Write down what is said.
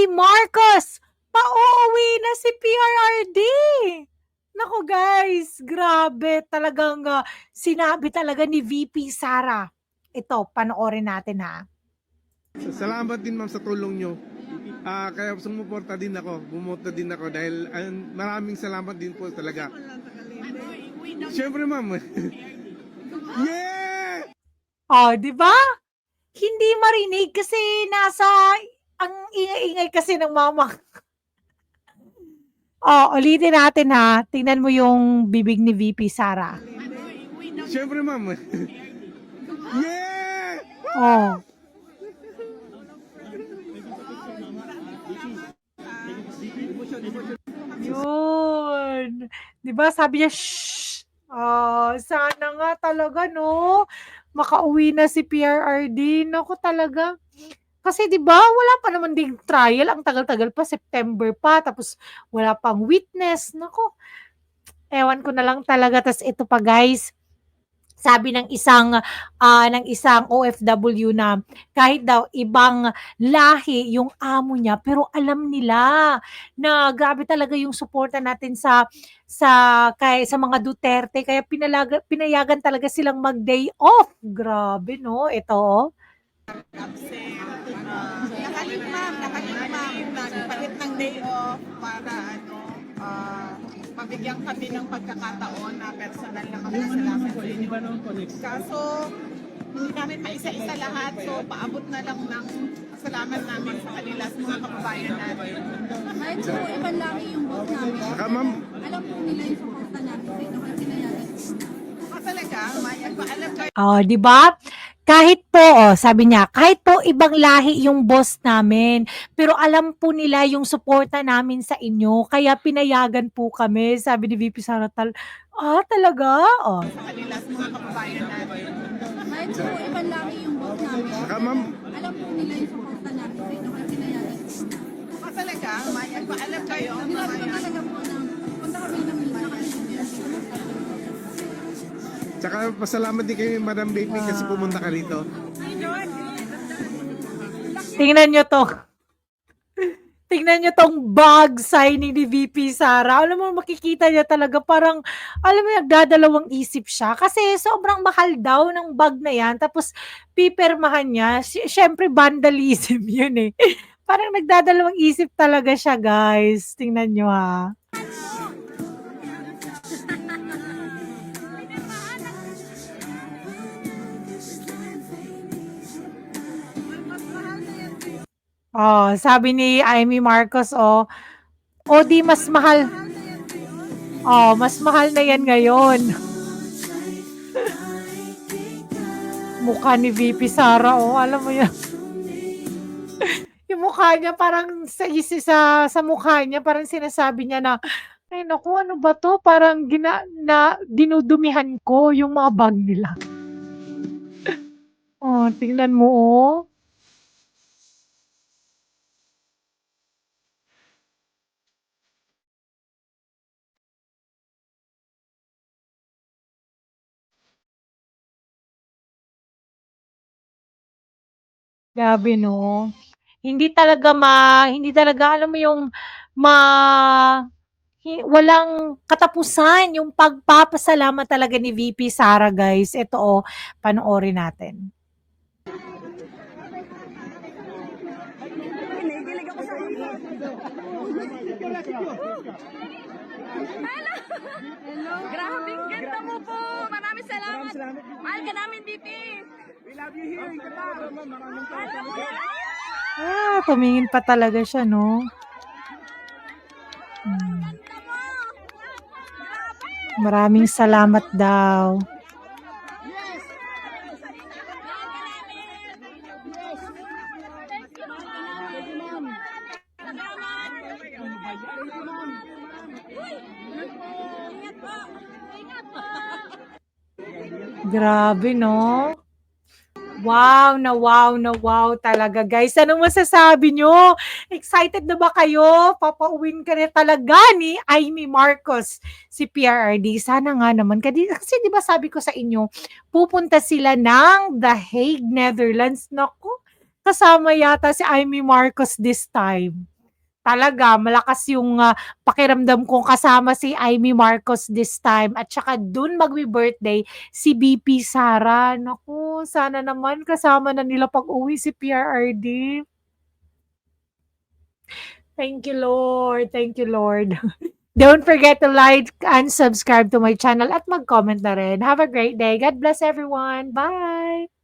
Amy Marcos! Pauwi na si PRRD! Naku guys, grabe talagang ah, sinabi talaga ni VP Sara. Ito, panoorin natin ha. Salamat din ma'am sa tulong nyo. Ah, kaya sumuporta din ako, bumoto din ako dahil ayun, maraming salamat din po talaga. Siyempre ma'am. yeah! Oh, di ba? Hindi marinig kasi nasa ang ingay-ingay kasi ng mama. oh, ulitin natin ha. Tingnan mo yung bibig ni VP Sara. Siyempre ma'am. yeah! Oh. Yun. 'Di ba sabi niya, shh. Oh, sana nga talaga no. Makauwi na si PRRD. Naku talaga. Kasi 'di ba wala pa naman ding trial. Ang tagal-tagal pa, September pa. Tapos wala pang witness. Naku. Ewan ko na lang talaga. Tapos ito pa guys. Sabi ng isang ah, ng isang OFW na kahit daw ibang lahi yung amo niya pero alam nila na grabe talaga yung suporta natin sa sa kay sa mga Duterte kaya pinalaga, pinayagan talaga silang mag-day off. Grabe no, ito. Nakalit ma'am, nakalit ma'am. Nagpalit ng day off para ano, ah, mabigyan kami ng pagkakataon na personal na makasalamat sa inyo. Kaso, hindi namin maisa-isa lahat, so paabot na lang ng salamat namin sa kanila sa mga kababayan natin. Kahit po ibang laki yung boss namin, Saka ma'am, alam po nila yung suporta namin sa kasi pinayagan. Ah, talaga, Maya, paalam kayo. Oh, 'di ba? Kahit po, oh, sabi niya, kahit po ibang lahi yung boss namin, pero alam po nila yung suporta namin sa inyo, kaya pinayagan po kami, sabi ni VP Saratal. Ah, talaga? Oh. sa kanila sa mga kababayan natin. Kahit po ibang laki yung boss namin, saka ma'am, alam po nila yung suporta namin sa ito kasi pinayagan. Ah, talaga, Maya, paalam kayo. Maya. talaga po na punta kami ng Mila kasi saka pasalamat din kayo Madam Baby kasi pumunta ka rito. Tingnan nyo to. Tingnan nyo tong bag signing ni VP Sara. Alam mo, makikita niya talaga parang, alam mo, nagdadalawang isip siya. Kasi sobrang mahal daw ng bag na yan. Tapos, pipermahan niya. Siyempre, vandalism yun eh. Parang nagdadalawang isip talaga siya, guys. Tingnan nyo ha. Oh, sabi ni Amy Marcos, oh, o di mas mahal. Oh, mas mahal na yan ngayon. Mukha ni VP Sara, oh, alam mo yan. yung mukha niya parang sa isi sa sa mukha niya parang sinasabi niya na ay naku, ano ba to? Parang gina, na dinudumihan ko yung mga bag nila. oh, tingnan mo, oh. Grabe 'no. Hindi talaga ma hindi talaga alam mo yung ma hi walang katapusan yung pagpapasalamat talaga ni VP Sara guys. Ito oh, panoorin natin. Grabing ganda mo po. Maraming salamat. Mahal ka namin, BP. Ah, tumingin pa talaga siya 'no. Hmm. Maraming salamat daw. Grabe 'no. Wow na wow na wow talaga guys. Anong masasabi nyo? Excited na ba kayo? Papauwin ka na talaga ni Amy Marcos si PRRD. Sana nga naman. Kasi, di ba sabi ko sa inyo, pupunta sila ng The Hague, Netherlands. Naku, kasama yata si Amy Marcos this time. Talaga malakas yung ah, pakiramdam kong kasama si Amy Marcos this time at saka dun magbi-birthday si BP Sara. Naku, sana naman kasama na nila pag-uwi si PRRD. Thank you, Lord. Thank you, Lord. Don't forget to like and subscribe to my channel at mag-comment na rin. Have a great day. God bless everyone. Bye!